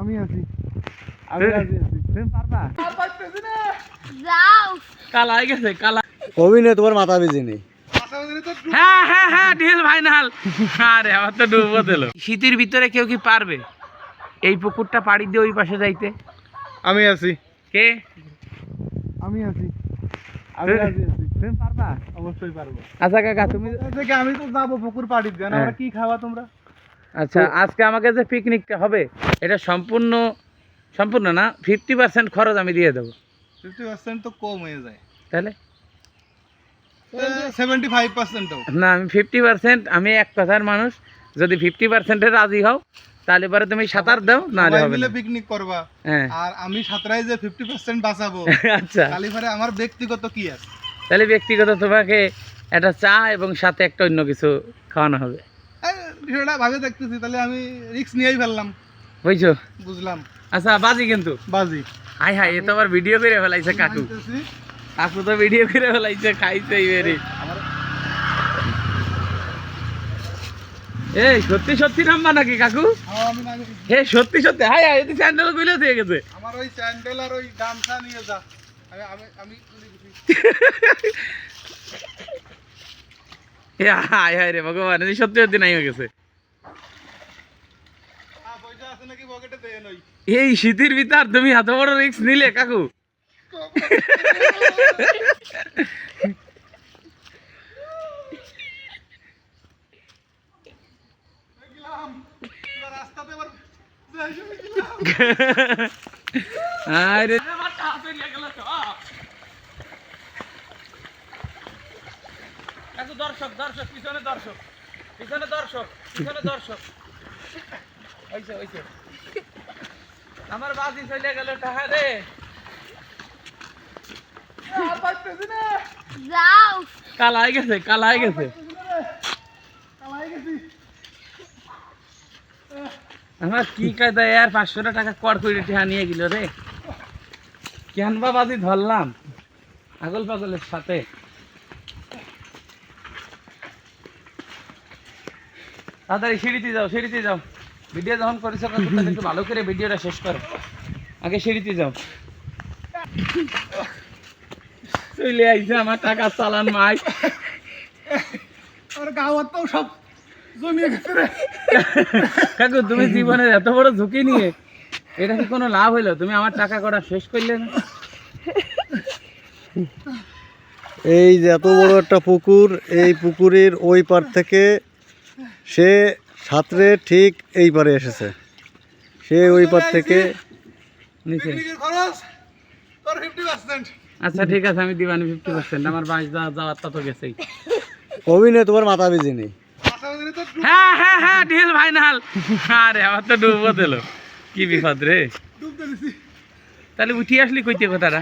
আমি আছি। আমি রাজি আছি তুমি যাও। কালা হয়ে গেছে কালা। অভিনয় তোমার মাথা বেজে নেই। হ্যাঁ হ্যাঁ হ্যাঁ ঢিল ফাইনাল। আরে আমার তো ডুবো দিল শীতের ভিতরে কেউ কি পারবে? এই পুকুরটা পাড়ি দিয়ে ওই পাশে যাইতে। আমি আছি। কে? আমি আছি। আমি রাজি আছি তুমি পারবা? অবশ্যই পারব। আচ্ছা কাকা তুমি আমি তো যাব পুকুর পাড়ি দেন হ্যাঁ। আমরা কি খাওয়া তোমরা? আচ্ছা আজকে আমাকে যে পিকনিকটা হবে এটা সম্পূর্ণ সম্পূর্ণ না ফিফটি পার্সেন্ট খরচ আমি দিয়ে দেবো। ফিফটি পার্সেন্ট তো কম হয়ে যায়। তাহলে? সেভেন্টি ফাইভ পার্সেন্টও না আমি ফিফটি পার্সেন্ট আমি এক কথার মানুষ যদি ফিফটি পার্সেন্টে রাজি হও তাহলে পরে তুমি সাঁতার দাও সবাই হবে মিলে না পিকনিক করবা। হ্যাঁ। আর আমি সাঁতরাই যে ফিফটি পার্সেন্ট বাঁচাবো আচ্ছা। কালিফারে আমার ব্যক্তিগত কি আছে? তাহলে ব্যক্তিগত তোমাকে একটা চা এবং সাথে একটা অন্য কিছু খাওয়ানো হবে। বিষয়টা ভাবে দেখতেছি তাহলে আমি রিস্ক নিয়েই ফেললাম। বুঝছ? বুঝলাম। আচ্ছা বাজি কিন্তু। বাজি। হাই হাই এ তো আবার ভিডিও করে ফেলাইছে কাকু। কাকু তো ভিডিও করে ফেলাইছে খাইছে এই সত্যি সত্যি নাকি কাকু? হ্যাঁ, হে সত্যি সত্যি। হাই হাই এতে স্যান্ডেলগুলো দিয়ে গেছে। আমার ওই স্যান্ডেল আর ওই গামছা নিয়ে যা। আমি হাই রে ভগবান সত্যি সত্যি নাই হয়ে গেছে আ, পয়সা আছে নাকি পকেটে দেন ওই এই শীতের ভিতর তুমি এত বড় রিক্স নিলে কাকু। আরে দর্শক দর্শক পিছনে দর্শক পিছনে দর্শক পিছনে দর্শক। ওইছে ওইছে। আমার বাজি চলে গেল টাকা রে আর পারতেছি না যাও। কালা গেছে কালা গেছে কালাই গেছি। আমার কি কায়দা আর পাঁচশো টাকা কর করে টিহা নিয়ে গেল রে। কেন বা বাজি ধরলাম? আগল পাগলের সাথে। তাড়াতাড়ি সিঁড়িতে যাও সিঁড়িতে যাও। ভিডিও যখন করেছ তখন তাহলে একটু ভালো করে ভিডিওটা শেষ করো। আগে সিঁড়িতে যাও। চলে আইছে আমার টাকা চালান মাই। আর গাওয়ার তো সব জমিয়ে গেছে কাকু তুমি জীবনের এত বড় ঝুঁকি নিয়ে এটা কি কোনো লাভ হইল? তুমি আমার টাকা করা শেষ করলে না? এই যে এত বড় একটা পুকুর এই পুকুরের ওই পার থেকে সে সাঁতরে ঠিক এই পারে এসেছে। সে ওই পার থেকে নিচে। আচ্ছা ঠিক আছে আমি দিবানি ফিফটি পার্সেন্ট আমার বাইশ যাওয়া যাওয়ার তো গেছেই। অভিনয় তোমার মাথা বেজে নেই। হ্যাঁ হ্যাঁ হ্যাঁ ঢিল ফাইনাল আরে আমার তো ডুবো দিল। কি বিপদ রে। তাহলে উঠি আসলি কইতে কথাটা?